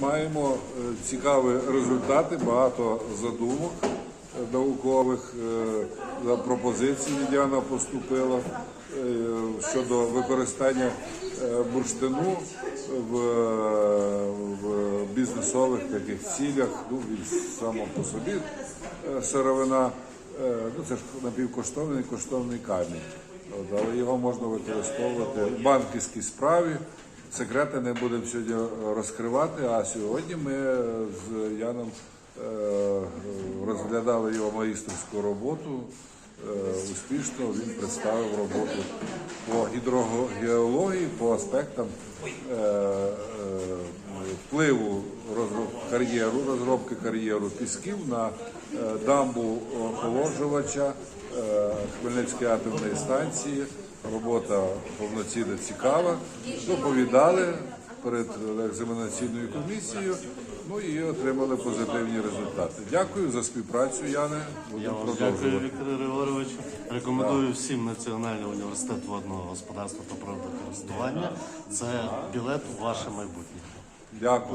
Маємо е, цікаві результати, багато задумок е, наукових е, за Діана поступила щодо використання бурштину в, в бізнесових таких цілях. Ну, він само по собі сировина, ну це ж напівкоштовний коштовний камінь. Але його можна використовувати в банківській справі. Секрети не будемо сьогодні розкривати, а сьогодні ми з Яном е, розглядали його майстерську роботу. Е, Успішно він представив роботу по гідрогеології, по аспектам е, впливу кар'єру, розробки кар'єру пісків на дамбу охолоджувача Хмельницької атомної станції. Робота повноцінна цікава. Доповідали перед екзаменаційною комісією. Ну і отримали позитивні результати. Дякую за співпрацю, Яне. Я вам продовжувати. дякую, Вікторе Григоровичу. Рекомендую всім Національний університет водного господарства та природокористування. Це білет у ваше майбутнє. Дякую.